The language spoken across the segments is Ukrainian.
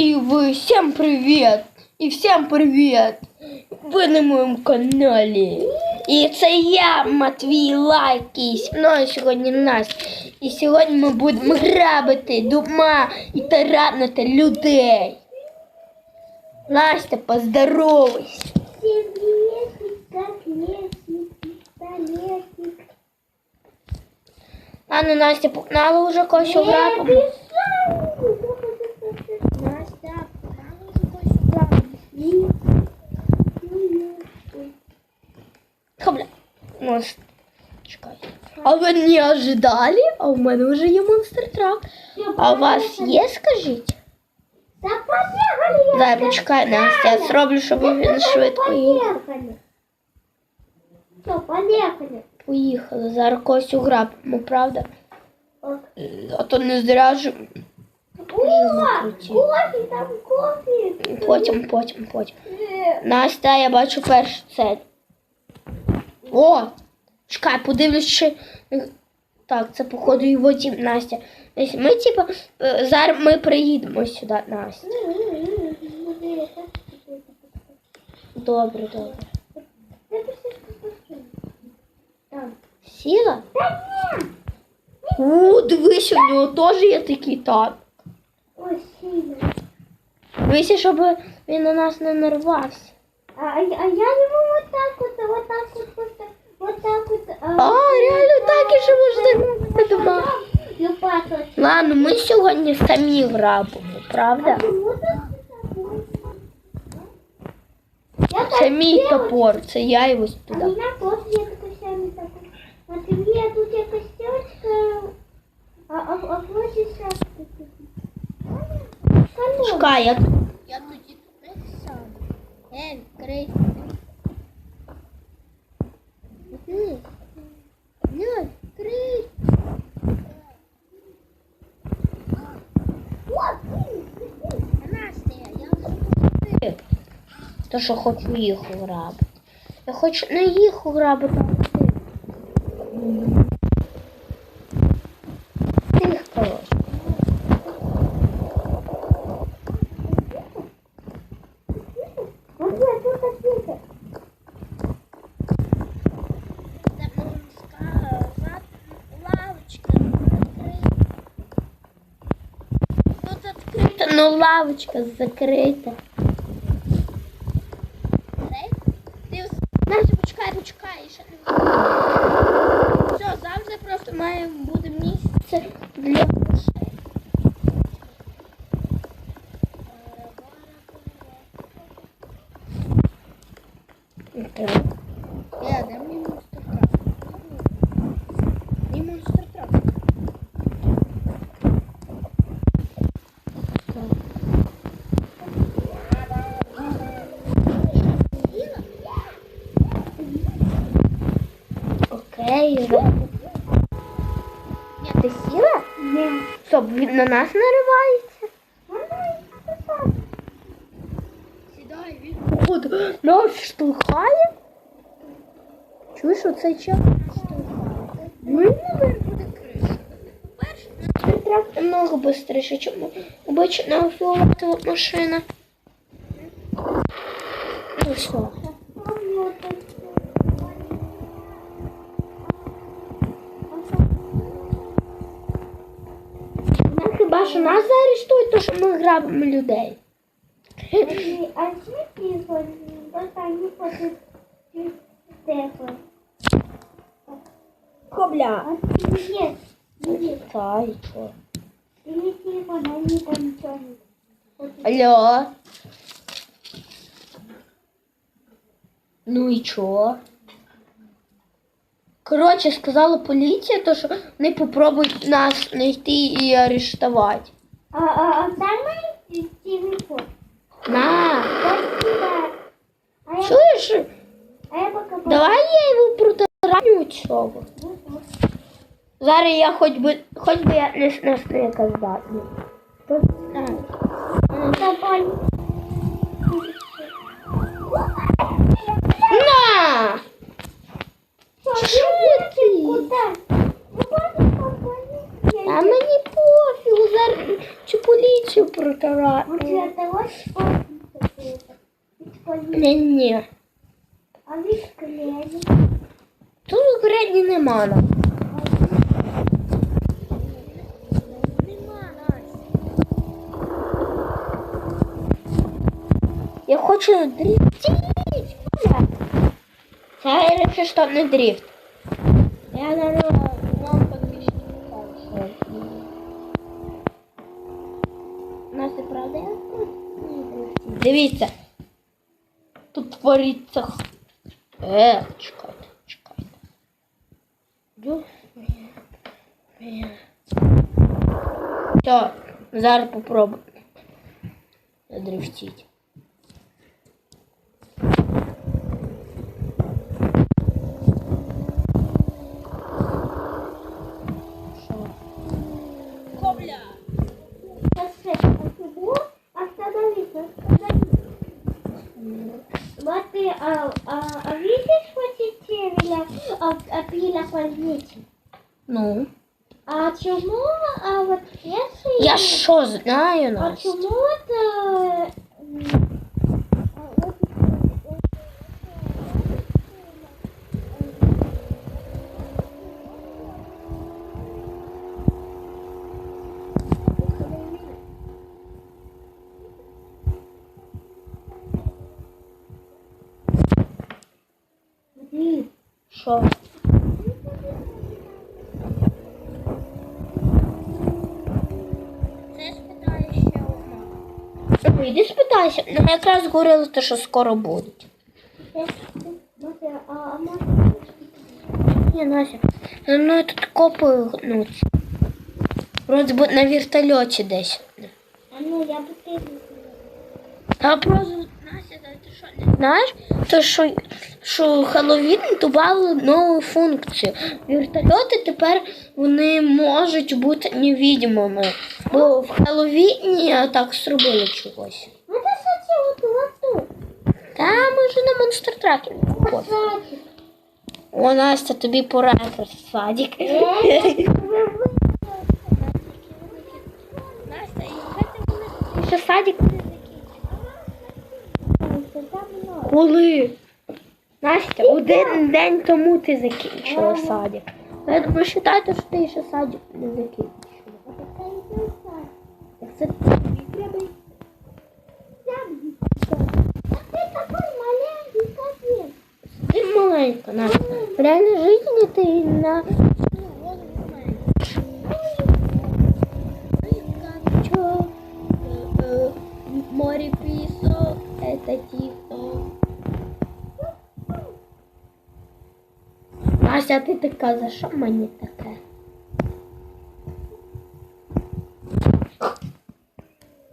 И вы всем привет! І всім привіт! Ви на моєму каналі. І це я, Матвій Лайк, і зі мною сьогодні Настя. І сьогодні ми будемо грабити дома і таранити людей. Настя, поздоровайся. Всем приветик, как лестник, пистолетик. А ну Настя погнала вже когось грабимо. Настя, погнали уже когось грабимо. Хабля. Может, чекай. А ви не ожидали? А у мене вже є монстр трак. А у вас є, скажіть? Да поехали! Дай, почекай, Настя, я зроблю, щоб він швидко їхав. Поехали. Все, поехали. Поїхали. Зараз когось уграбимо, правда? Ок. А то не зря ж. О, кофе, там кофе. Потім, потім, потім. Э, Настя, я бачу першу цель. О! Чекай, подивлюсь, чи. Так, це походу його дім, Настя. Ми, типу, е, зараз ми приїдемо сюди, Настя. Добре, добре. Сіла? У, дивись, у нього теж є такий танк. Дивися, щоб він на нас не нарвався. А, а, я- а я его вот так вот, вот так вот, просто, вот так вот. А, реально так і що можна. Лопата. Ладно, ми сьогодні самі грабимо, правда? Це мій топор, це я його А туди. меня тоже я такой самый такой. Смотри, тут я костюмчика, а, а, а вот и шапка. Колонна. Чекай, я Я тоді сам. Е, відкрий. Настя, я то, що хочу їх грабити. Я хочу не їх грабити, а тих. Тих, коротше. Вот я тут ответил. Тут відкрита, ну лавочка закрита. Настя, почекай, почекай, ще не Все, завжди просто має бути місце для грошей. Так. Я, дай мне монстр трак. Не монстр трак. Ре. Ні, ти сіла? Не. Щоб він на нас наривається? Сідай, він. От, нас штовхає? Чуєш, оцей час? Ну, наверное, буде криша. Намного швидше, чому обична фіолетова машина. Ну що? Ну, хіба що нас що ми грабимо людей. А світі просто они хочуть Стефан. Кобля. А нет, нет, Та і що? или телефон, они там ничего не хотят. Алло. Ну і чо? Коротше, сказала поліція, то що вони попробують нас знайти і арештувати. А, а, а дай мой телефон. На, Дай сюда. А я, чуєш? а я пока по- Давай я його протараню цього. Ну, вот. Зараз я хоч би, хоч би я не снесну яка здатна. То знаю. Давай. На! Що ти? Куда? Цю поліцію вот спортивный. Ні. А ведь клеит. Тут грені нема. Нема, Я хочу дрифтить. Це що не дрифт. Я зараз вам подпишу. Настя, правда, я тут не дрифтить. Дивіться. Тут твориться. Е, чекайте, чекайте. Так, зараз попробуємо. Задрифтить. Кобля. Остановись, остановись. Вот ты, а, а, а видишь вот эти теперь опила позиции? Ну. А чему, а вот если... Я що знаю А нас? чему это... м, а вот, Смотри, Що? Це спитаю ще одна. Ну, іди спитайся. Ну, якраз говорили, те, що скоро будуть. Ні, Настя, за мною тут копи гнуться. Вроде би на вертольоті десь. А ну, я бы ты... А просто, Настя, ти що не знаєш? То що, що Хеллоуін додали нову функцію. Вертольоти тепер вони можуть бути невидимими. Бо в Хеллоуіні так зробили чогось. Та на монстр тракі. О, Настя, тобі пора в садик. Настя, і ще садик не Коли? Настя, один день тому ти закінчила садик. Я думаю, вважайте, що ти ще садик не закінчила. Це тобі треба йти Ти маленька, Настя. В реальній житті ти на Чё? Э, Море писо, это тихо. Настя, а ти така, за що мені таке?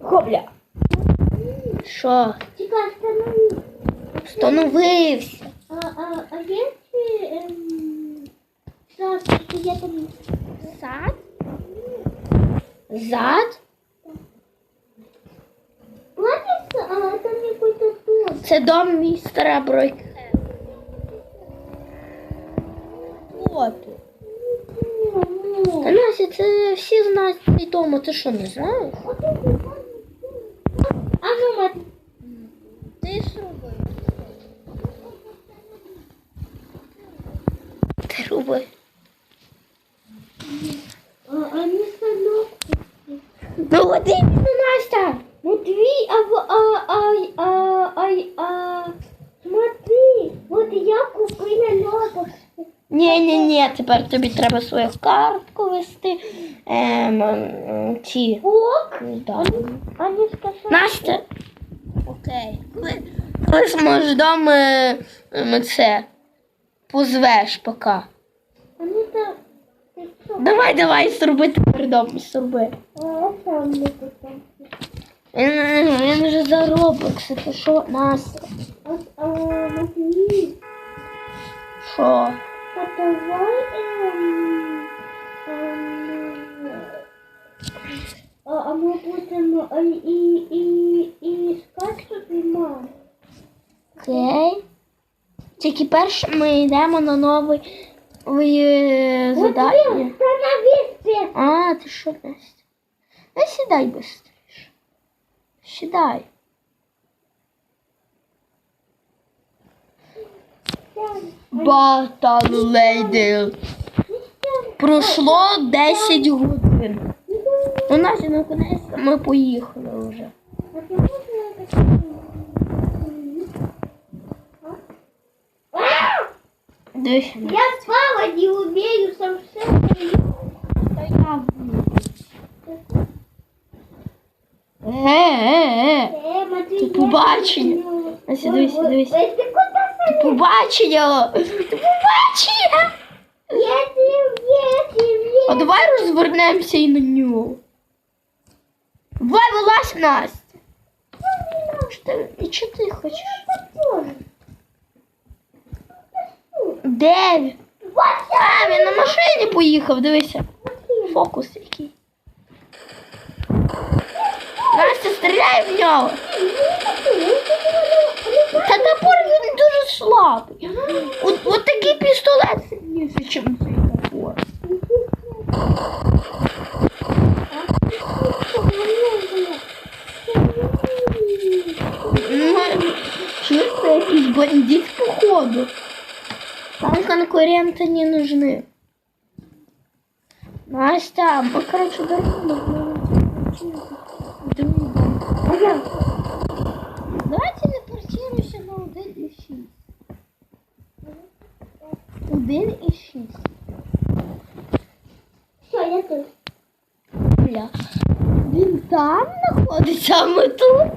Хопля. Що? Встановився. А, Зад? Платится, а это не какой-то. Це дом містера Бройка. Тут? Та Настя, це всі знають цей дом, а ти що не знаєш? А ну, мать, Ти зроби. Ти роби. а, а не станок. Ну, от іменно, Настя. Ну, две, а, в- а, а, а, а, а, смотри, вот я купила новый. Ні, ні, ні, тепер тобі треба свою картку вести. Ем, ем. Ок, Да. они сказали... Настя. Окей. Коли, коли зможеш дома ем, це позвеш поки. Они там... ты что? Давай, давай, зроби тепер дом, зроби. А, сам не потом. Він, він вже заробив, це що, Настя? А, а, смотри, Що? а давай, эм, эм, а, а мы будем а, и, и, и искать, что ты мам. Окей. Тільки перше ми йдемо на нове задання. Остановись, А, ти що, Настя? Ну сідай швидше. Сідай. Батал лейди. Пройшло 10 годин. У нас наконець ми поїхали вже. Дивись. Я спала, не умею совсем. Е-е-е. Э, Матвей, Ти я побачення. не умею. Ось дивись, Вот, вот. дивись. Ой, Ты куда Ти побачення. Ти побачення. Если, если, А давай розвернемося і на нього. Давай вилазь, Настя. Що ти, і що ти хочеш? Де він? А, він на машині поїхав, дивися. Фокус який. Настя, стріляй в нього. Та топор він дуже слабий. От, от такий пістолет сильніший, ніж цей топор. Ну, Чуєш, це якийсь бандит, походу. Там конкуренты не нужны. Настя, мы, короче, дорогу Давайте телепортируемся на 1 і 6. 1 і 6. Все, я тут. Бля. Він там знаходиться, а ми тут.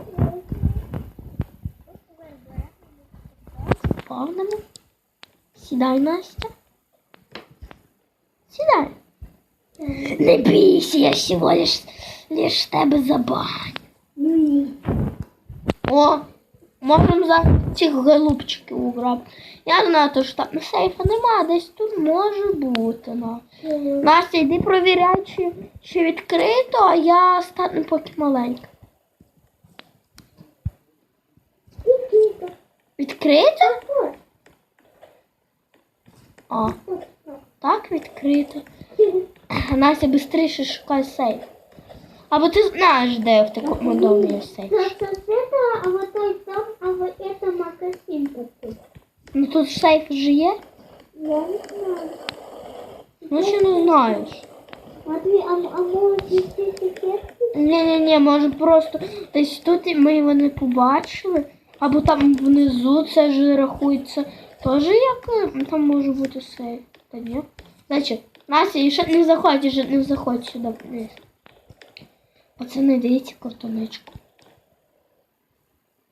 Повному. Сідай, Настя. Сідай. Не бійся, я всего лиш, лиш тебе забань. Ну и. О, можемо зараз цих голубчиків уграбити. Я знаю, то, що там сейфа нема, десь тут може бути. Ну. Настя, йди провіряй, чи, чи відкрито, а я стану поки маленька. Відкрито? Відкрито? А, так, відкрито. Настя, швидше шукай сейф. Або ти знаєш, де в такому домі є сейф. Это, это, а вот той там, а вот это магазин такой. Ну тут сейф же є. Я не знаю. Ну ще не знаєш. Матвей, а, а может здесь секрет? Ні-ні-ні, може просто десь тут і ми його не побачили. Або там внизу це ж рахується. Теж як е, там може бути сейф. Та ні. Значить, Настя, ще не заходь, не заходь сюди вниз. Пацани, дивіться картоничку.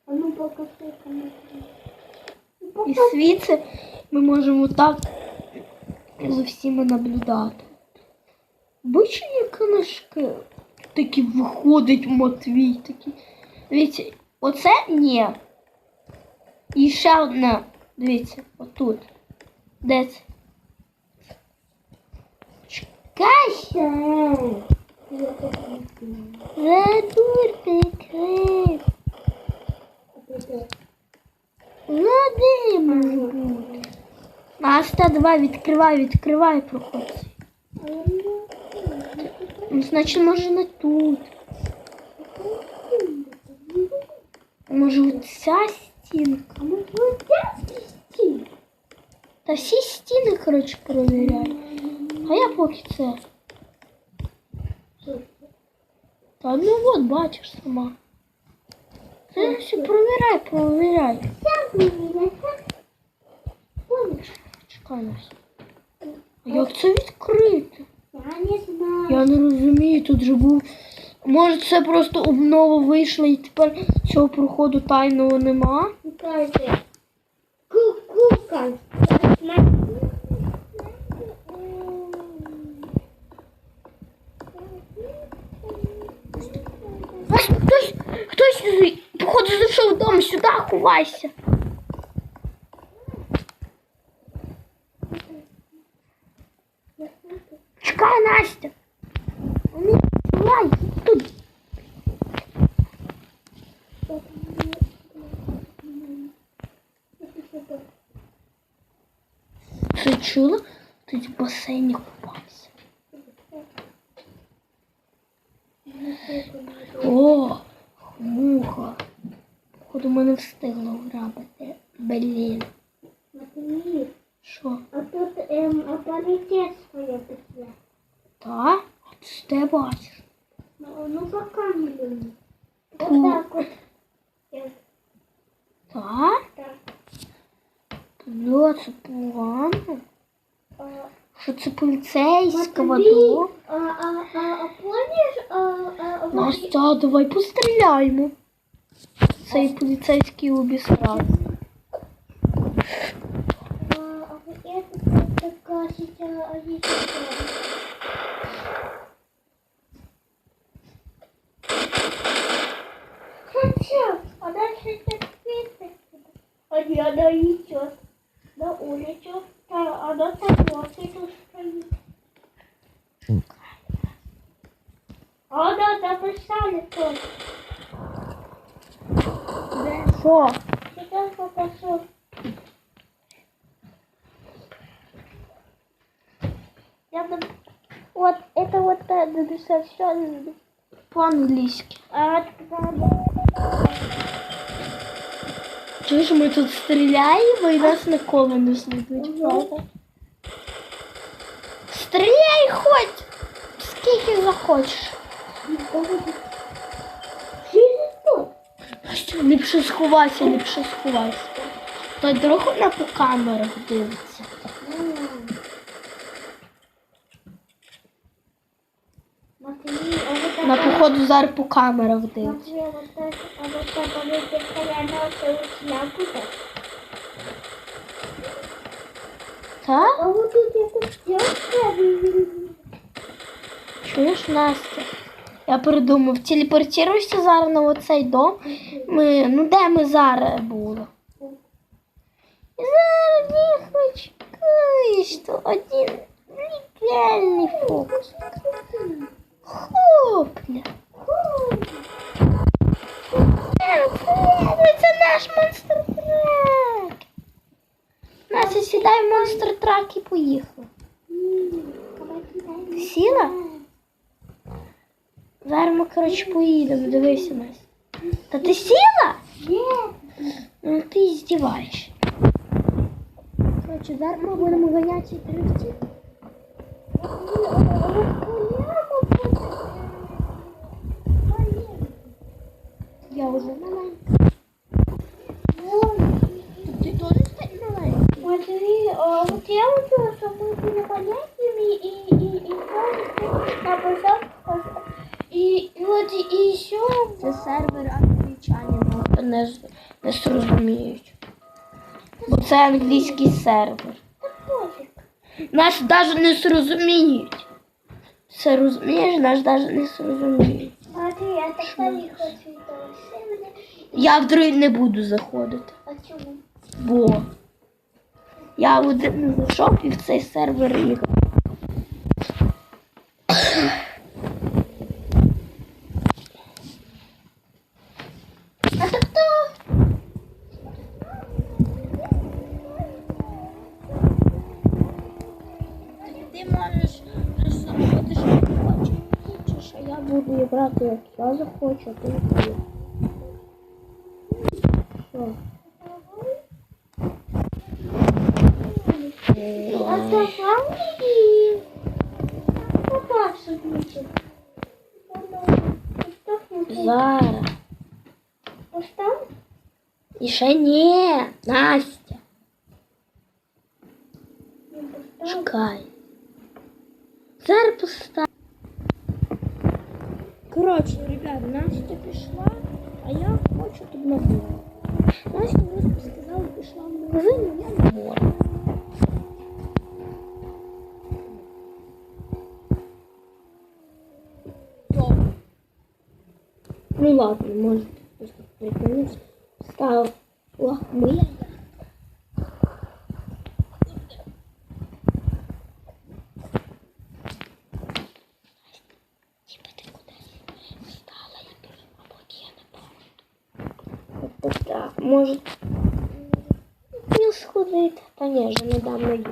А ну покажи кому І звідси ми можемо так за всіма наблюдати. Бачите, як книжки такі виходить Матвій такий. Дивіться, оце ні. І ще одна. Дивіться, отут. Де це? Чекай! Задур прикрив. Води може бути. Давай, відкривай, відкривай, проходь. Ну, значить, може не тут. Може, от ця стінка. А может вот здесь Та всі стіни, коротше, перевіряй. А я поки це. Та ну от, бачиш сама. Ти все провіряй, провіряй. Чекай нас. А як це відкрити? Я не знаю. Я не розумію, тут же був. Може це просто обнова вийшла і тепер цього проходу тайного нема? Ось хтось, хтось, походу, зайшов вдома, сюди ховайся. Чекай, Настя. Басейні купався. О, муха. Походу мене не встигли грабити. Блін. Матвій, Що? а тут ем, авторитет своє після. Та? А ти ж де бачиш? Ну, ну по камеру. Ну. Вот так вот. Я- Та? Так. Бля, це погано. А, Що це поліцейська Матвій, вода? а, а, а, а помниш, а, а, вот- Настя, давай постріляємо. Цей поліцейський обісрав. а, а вот это вот такая сейчас, а еще Хотя, а дальше так спит. А не, она идет на улицу, а она там вот и тут стоит. А она записали тоже. Що? Сейчас покажу. Я там... Вот, это вот э, написал все. По-англійськи. А, там... Чуєш, ми тут стріляємо і нас ніколи не знайдуть, правда? Стріляй хоч! Скільки захочеш. Что? Настя, ліпше сховайся, ліпше сховайся. Той друг на по камерах дивиться. Матвей, а вот На это... походу зараз по камерах дивиться. Матвей, вот это... А вот это вот постоянно все шляпу так. Так? А вот тут это девушка. Чуєш, Настя? Я придумав, телепортируйся зараз на оцей дом. Ми, ну де ми зараз були? Зараз не почекаєш, то один легальний фокус. Хопля. Хопля, це наш монстр трак. Настя, сідай в монстр трак і поїхали. Сіла? Ми, коротше, поїдемо, дивися нас. Та ти сіла? Нет. Ну ти здіваєш. Коротше, ми будемо ганяти дрифті. Я вже маленька. Ти теж стань маленька. Смотри, вот я учила, что мы были маленькими и, и, и, а потом, и, и вот и еще Це сервер англічанин, не, не зрозуміють. Бо це англійський сервер. Нас навіть не зрозуміють. Це розумієш, нас навіть не зрозуміють. Смотри, я так не хочу. Я в другий не буду заходити. А чему? Бо я один не зайшов і в цей сервер ігор. Ти можеш заходити, що ти хочеш. Чи що я буду грати, як я захочу, а ти не будеш. Що? А давай и побачу нічого. Зараз. Постав? І ще ні, Настя. Не постав. Чекай. Зараз постав. Коротше, ребят, Настя пішла, а я хочу тут на. Настя просто сказала, пішла в магазин, а я на. Добре. Ну ладно, может просто прикольнусь. Став лахмия. можуть ну, а не сходити, конечно, ні, вже недавно їх.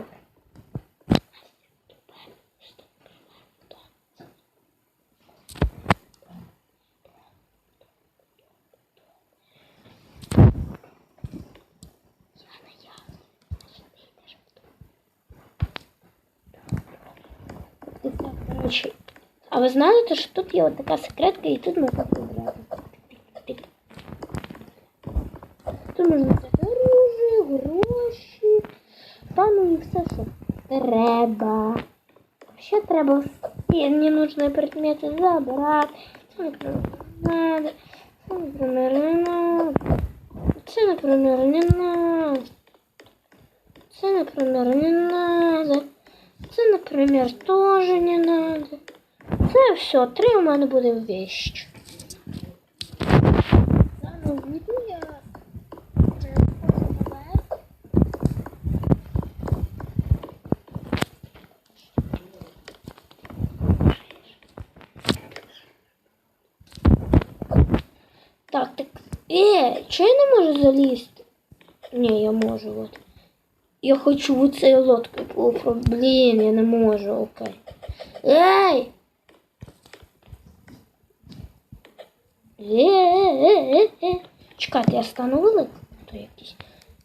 А ви знаєте, что тут я вот такая секретка и тут ми заходимо. Тут можна взяти оружие, гроші, та ну і все, що треба. Ще треба всі ненужні предмети не надо. Це, наприклад, не надо. Це, наприклад, не надо. Це, наприклад, не надо. Це, наприклад, теж не надо. Це все, три у мене буде вещь. Заново війду я. переходжу наверх. Так, так. Е, чого я не можу залізти? Ні, я можу, от. Я хочу в цей лодку попро- Блін, я не можу, окей. Ей! Е-е-е-е. Чекайте, я стану великим. То якийсь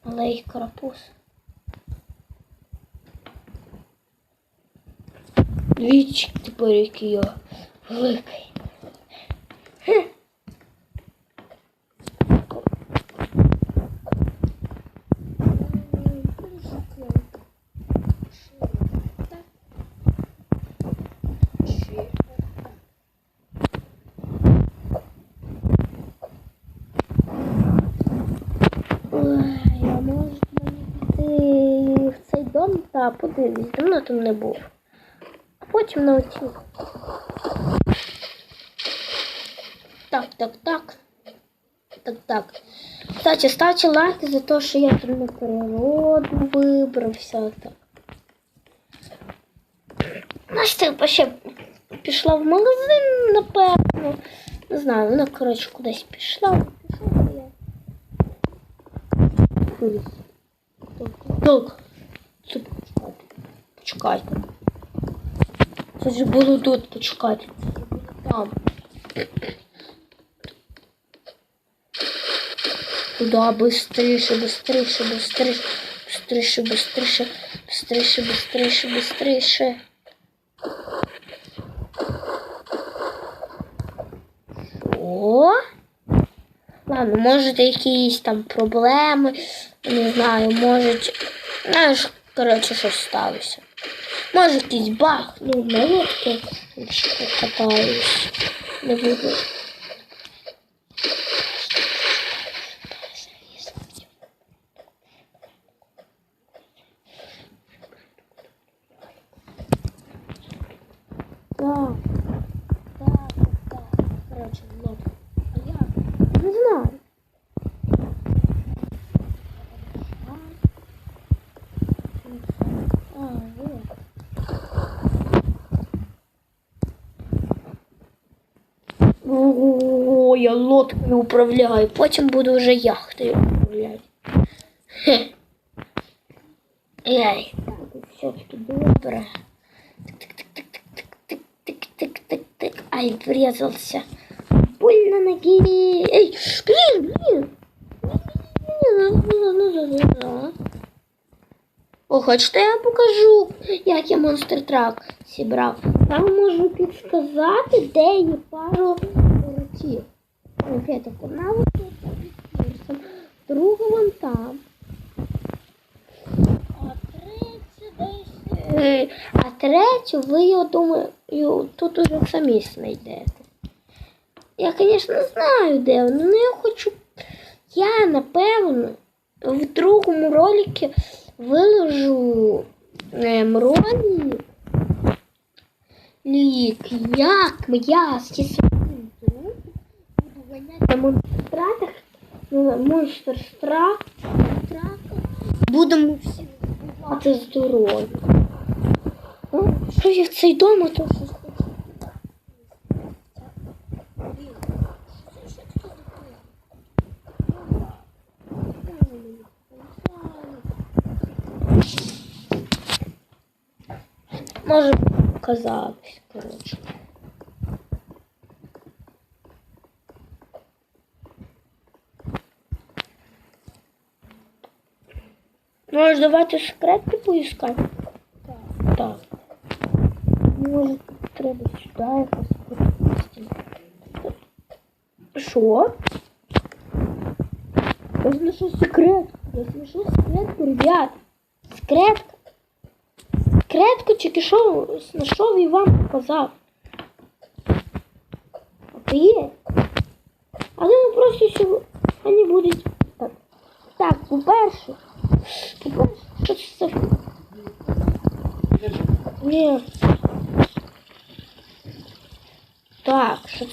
малий карапуз. Дивіться, тепер який я великий. Хе. Ой, а може мені піти в цей дом та давно там не був. А потім на. Так, так, так. Так, так. Кстати, ставте лайки за те, що я тут на природу вибрався. Так. Настя ще пішла в магазин, напевно. Не знаю, вона, коротше, кудись пішла. Пішла я. Так Це почекайте. Почекайте. Це ж було тут, почекайте. Це ж було там. Туда быстріше, быстріше, быстріше, быстріше, быстріше, быстріше, быстріше, быстріше. Що? Ладно, може якісь там проблеми, не знаю, може, знаєш, коротше, щось сталося. Може якийсь баг, ну, на лодці, якщо покатаюсь, не буду. Так, так, так, коротше, лодка. А як? Не знаю. А, вот. О, я лодкою управляю, потім буду вже яхтою управляти. Хе. Ей, так, все таки добре. Тык-тык-тык-тык-тык-тык-тык. Ай, врезался. Больно ноги. Эй, блин, блин. О, хочете я покажу, як я монстр трак зібрав. Там можу підсказати, де є пару воротів. Конкретно одна вот тут, друга вон там. А десь. е, ви, я думаю, тут уже самі знайдете. Я, звісно, знаю, де але я хочу. Я, напевно, в другому ролику виложу ролик, лік, як я зі своїм другом буду ганяти на монстратах, ну, монстр страх. Будемо всі бувати здорові. О, Що я в цей дом, а то щось хочу. Може, казалось, коротше. Може, давайте секретки поискати? Так. Так. Може, треба сюди якось перемістити. Що? Я знайшов секрет. Я знайшов секретку, ребят. Секретка. Секретку тільки що знайшов і вам показав. Офігеть. Але ми просто сьогодні будуть. Так, так по-перше. По-перше, Нет. це Так, це?